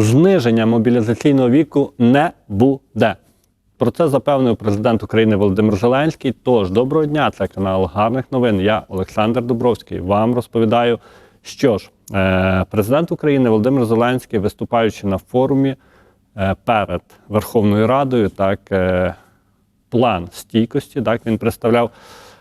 зниження мобілізаційного віку не буде. Про це запевнив президент України Володимир Зеленський. Тож доброго дня, це канал гарних новин. Я Олександр Дубровський. Вам розповідаю, що ж, е, президент України Володимир Зеленський, виступаючи на форумі е, перед Верховною Радою, так е, план стійкості, так він представляв,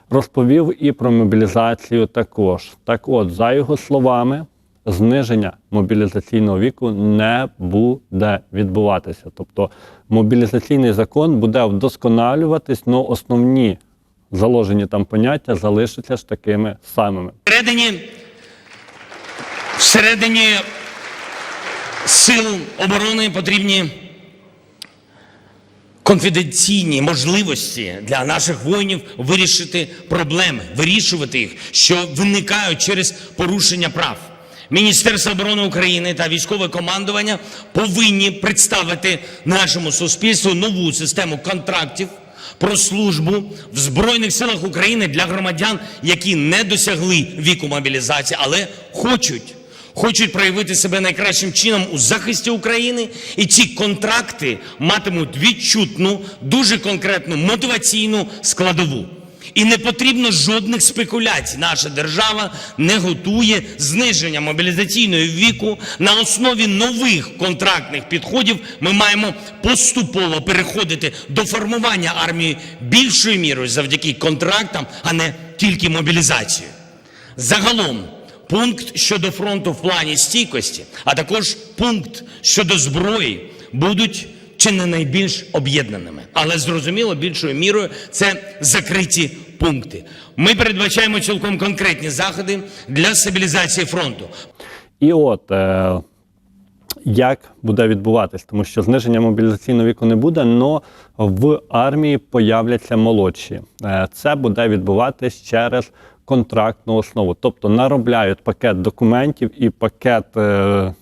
розповів і про мобілізацію також. Так от, за його словами, зниження мобілізаційного віку не буде відбуватися. Тобто мобілізаційний закон буде вдосконалюватись, але основні заложені там поняття залишаться ж такими самими. Всередині, всередині сил оборони потрібні конфіденційні можливості для наших воїнів вирішити проблеми, вирішувати їх, що виникають через порушення прав. Міністерство оборони України та військове командування повинні представити нашому суспільству нову систему контрактів про службу в Збройних силах України для громадян, які не досягли віку мобілізації, але хочуть. Хочуть проявити себе найкращим чином у захисті України, і ці контракти матимуть відчутну, дуже конкретну мотиваційну складову. І не потрібно жодних спекуляцій. Наша держава не готує зниження мобілізаційного віку на основі нових контрактних підходів. Ми маємо поступово переходити до формування армії більшою мірою завдяки контрактам, а не тільки мобілізацією. Загалом, пункт щодо фронту в плані стійкості, а також пункт щодо зброї будуть чи не найбільш об'єднаними. Але зрозуміло, більшою мірою це закриті пункти. Ми передбачаємо цілком конкретні заходи для стабілізації фронту. І от е, як буде відбуватись, тому що зниження мобілізаційного віку не буде, але в армії появляться молодші. Е, це буде відбуватись через контрактну основу. Тобто наробляють пакет документів і пакет. Е,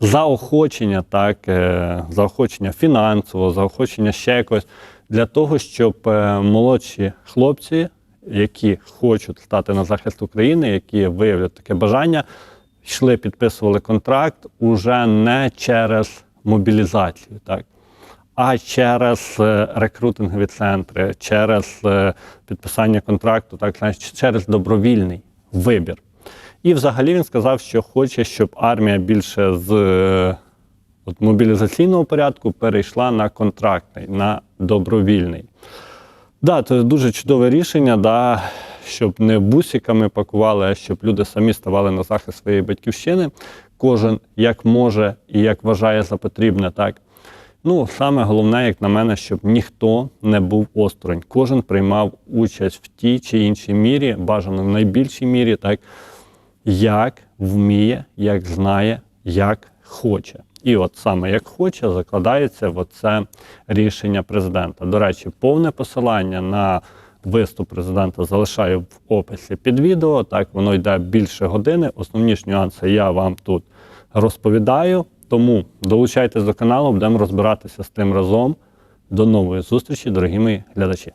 заохочення, так, е, заохочення фінансово, заохочення ще якось для того, щоб е, молодші хлопці, які хочуть стати на захист України, які виявлять таке бажання, йшли, підписували контракт уже не через мобілізацію, так, а через е, рекрутингові центри, через підписання контракту, так, через добровільний вибір. І взагалі він сказав, що хоче, щоб армія більше з е, от, мобілізаційного порядку перейшла на контрактний, на добровільний. Да, це дуже чудове рішення, да, щоб не бусиками пакували, а щоб люди самі ставали на захист своєї батьківщини. Кожен як може і як вважає за потрібне, так. Ну, саме головне, як на мене, щоб ніхто не був осторонь. Кожен приймав участь в тій чи іншій мірі, бажано в найбільшій мірі, так як вміє, як знає, як хоче. І от саме як хоче, закладається в це рішення президента. До речі, повне посилання на виступ президента залишаю в описі під відео. Так воно йде більше години. Основні ж нюанси я вам тут розповідаю. Тому долучайтесь до каналу, будемо розбиратися з тим разом. До нової зустрічі, дорогі мої глядачі.